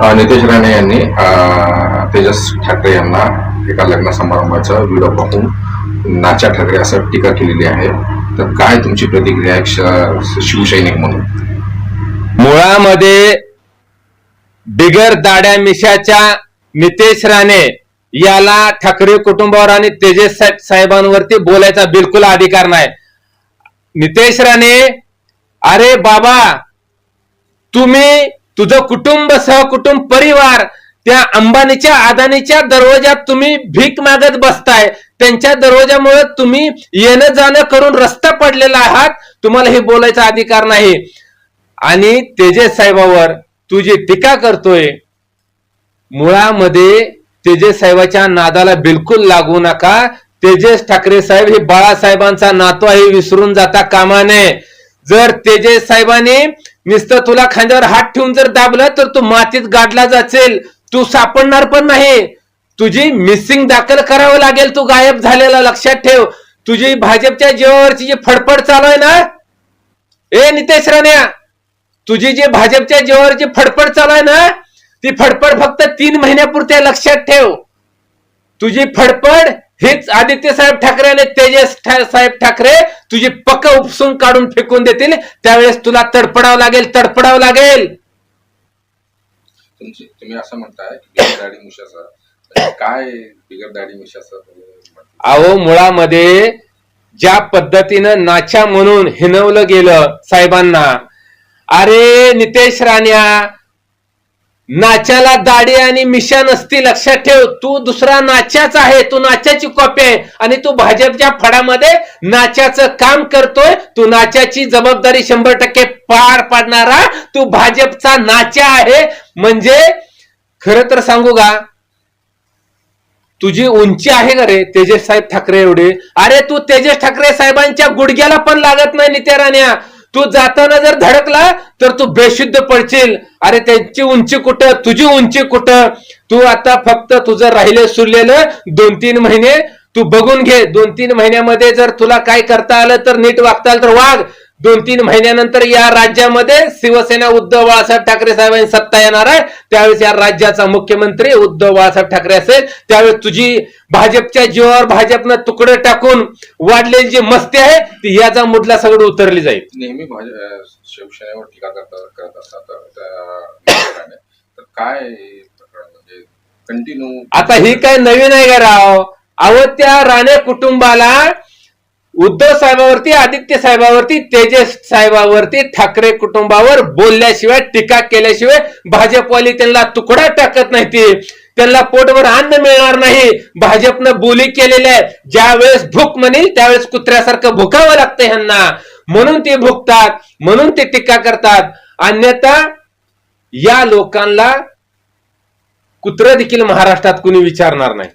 नितेश राणे यांनी तेजस ठाकरे यांना एका लग्न समारंभाचा व्हिडिओ पाहून नाचा ठाकरे असं टीका केलेली आहे. तर काय तुमची प्रतिक्रिया शिवसैनिक म्हणून? मुळामध्ये बिगर दाड्या मिशाच्या नितेश राणे याला ठाकरे कुटुंबावर आणि तेजस साहेब- साहेबांवरती बोलायचा बिलकुल अधिकार नाही. नितेश राणे अरे बाबा तुम्ही तुझं कुटुंब सहकुटुंब परिवार त्या अंबानीच्या अदानीच्या दरवाजात तुम्ही भीक मागत बसताय. त्यांच्या दरवाजामुळे तुम्ही येणं जाणं करून रस्ता पडलेला आहात. तुम्हाला हे बोलायचा अधिकार नाही. आणि तेजस साहेबावर तू जी टीका करतोय मुळामध्ये तेजस साहेबाच्या नादाला बिलकुल लागू नका. तेजस ठाकरे साहेब हे बाळासाहेबांचा नातू आहे विसरून जाता कामा नये. जर तेजस साहेबांनी नुसतं तुला खांद्यावर हात ठेवून जर दाबलं तर तू मातीत गाडला जाचेल तू सापडणार पण नाही. तुझी मिसिंग दाखल करावं लागेल. तू गायब झालेला लक्षात ठेव. तुझी भाजपच्या जीवावरची जी फडफड चालू आहे ना? ए नितेश राण्या तुझी जी भाजपच्या जीवावरची फडफड चालू आहे ना? ती फडफड फक्त तीन महिन्यापुरत्या लक्षात ठेव. तुझी फडफड हेच आदित्य साहेब ठाकरे आणि तेजस साहेब ठाकरे तुझी पक उपसून काढून फेकून देतील. त्यावेळेस तुला तडपडावं लागेल तडपडावं लागेल. तुम्ही असं म्हणताय काय? अहो मुळामध्ये ज्या पद्धतीनं नाच्या म्हणून हिनवलं गेलं साहेबांना अरे नितेश राण्या नाच्याला दाढी आणि मिशा नसती लक्षात ठेव तू दुसरा नाच्याच आहे तू नाच्याची कॉपी आहे आणि तू भाजपच्या फडामध्ये नाच्याचं काम करतोय तू नाच्याची जबाबदारी शंभर टक्के पार पाडणारा तू भाजपचा नाच्या आहे. म्हणजे खरं तर सांगू का? तुझी उंची आहे का रे तेजस साहेब ठाकरे एवढे? अरे तू तेजस ठाकरे साहेबांच्या गुडघ्याला पण लागत नाही नित्या राण्या. तू जाताना जर धडकला तर तू बेशुद्ध पडशील. अरे त्यांची उंची कुठं? तुझी उंची कुठं? तू आता फक्त तुझं राहिलं सुरलेलं दोन तीन महिने तू बघून घे. दोन तीन महिन्यामध्ये जर तुला काय करता आलं तर नीट वागता आलं तर वाघ दोन तीन महिन्यानंतर या राज्यामध्ये शिवसेना उद्धव बाळासाहेब ठाकरे साहेबांनी सत्ता येणार आहे. त्यावेळेस या राज्याचा मुख्यमंत्री उद्धव बाळासाहेब ठाकरे असेल. त्यावेळेस तुझी भाजपच्या जीवावर भाजपनं तुकडे टाकून वाढलेली जी मस्ती आहे ती याचा मुडला सगळं उतरली जाईल. नेहमी शिवसेनेवर टीका करता करत असतात. काय प्रकरण म्हणजे कंटिन्यू आता ही काय नवीन आहे का राव? अहो त्या राणे कुटुंबाला उद्धव साहेबावरती आदित्य साहेबावरती तेजस साहेबावरती ठाकरे कुटुंबावर बोलल्याशिवाय टीका केल्याशिवाय भाजपवाली त्यांना तुकडा टाकत नाही ती. त्यांना पोटभर अन्न मिळणार नाही. भाजपनं बोली केलेल्या आहे. ज्या वेळेस भूक म्हणेल त्यावेळेस कुत्र्यासारखं भुकावं लागतं ह्यांना. म्हणून ते भुकतात म्हणून ते टीका करतात. अन्यथा या लोकांना कुत्र देखील महाराष्ट्रात कुणी विचारणार नाही.